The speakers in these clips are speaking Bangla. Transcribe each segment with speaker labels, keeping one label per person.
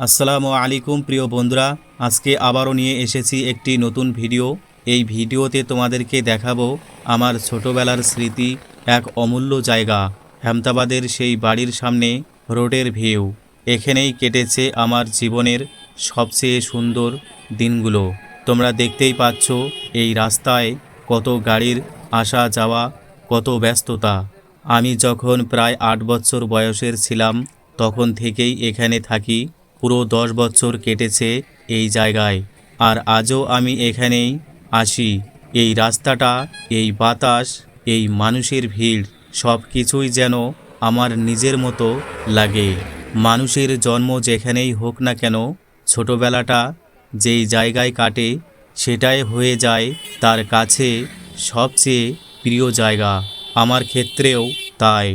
Speaker 1: আসসালামু আলাইকুম প্রিয় বন্ধুরা, আজকে আবারও নিয়ে এসেছি একটি নতুন ভিডিও। এই ভিডিওতে তোমাদেরকে দেখাবো আমার ছোটবেলার স্মৃতি, এক অমূল্য জায়গা হেমতাবাদের সেই বাড়ির সামনে রোডের ভিউ। এখানেই কেটেছে আমার জীবনের সবচেয়ে সুন্দর দিনগুলো। তোমরা দেখতেই পাচ্ছ এই রাস্তায় কত গাড়ির আসা যাওয়া, কত ব্যস্ততা। আমি যখন প্রায় আট বছর বয়সের ছিলাম, তখন থেকেই এখানে থাকি। পুরো দশ বছর কেটেছে এই জায়গায়। আর আজও আমি এখানেই আসি এই রাস্তাটা, এই বাতাস, এই মানুষের ভিড় সব কিছুই যেন আমার নিজের মতো লাগে। মানুষের জন্ম যেখানেই হোক না কেন, ছোটবেলাটা যেই জায়গায় কাটে, সেটাই হয়ে যায় তার কাছে সবচেয়ে প্রিয় জায়গা। আমার ক্ষেত্রেও তাই।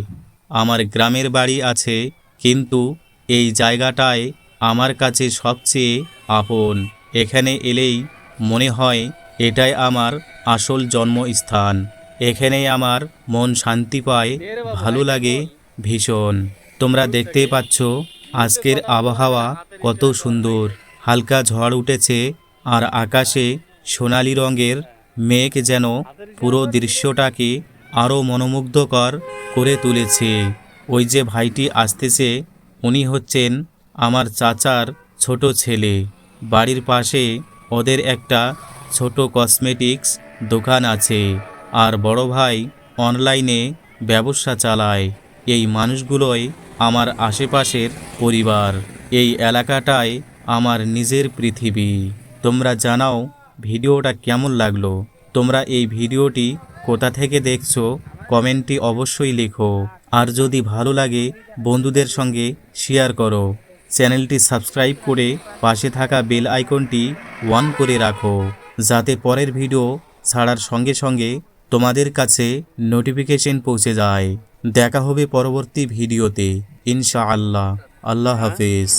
Speaker 1: আমার গ্রামের বাড়ি আছে, কিন্তু এই জায়গাটায় আমার কাছে সবচেয়ে আপন। এখানে এলেই মনে হয় এটাই আমার আসল জন্মস্থান। এখানেই আমার মন শান্তি পায়, ভালো লাগে ভীষণ। তোমরা দেখতেই পাচ্ছ আজকের আবহাওয়া কত সুন্দর। হালকা ঝড় উঠেছে আর আকাশে সোনালি রঙের মেঘ যেন পুরো দৃশ্যটাকে আরও মনোমুগ্ধকর করে তুলেছে। ওই যে ভাইটি আসতেছে, উনি হচ্ছেন আমার চাচার ছোট ছেলে। বাড়ির পাশে ওদের একটা ছোট কসমেটিক্স দোকান আছে আর বড় ভাই অনলাইনে ব্যবসা চালায়। এই মানুষগুলোই আমার আশেপাশের পরিবার। এই এলাকাটায় আমার নিজের পৃথিবী। তোমরা জানাও ভিডিওটা কেমন লাগল? তোমরা এই ভিডিওটি কোথা থেকে দেখছ? কমেন্টটি অবশ্যই লেখো। আর যদি ভালো লাগে, বন্ধুদের সঙ্গে শেয়ার করো। চ্যানেলটি সাবস্ক্রাইব করে পাশে থাকা বেল আইকনটি অন করে রাখো, যাতে পরের ভিডিও ছাড়ার সঙ্গে সঙ্গে তোমাদের কাছে নোটিফিকেশন পৌঁছে যায়। দেখা হবে পরবর্তী ভিডিওতে। ইনশা আল্লাহ হাফেজ।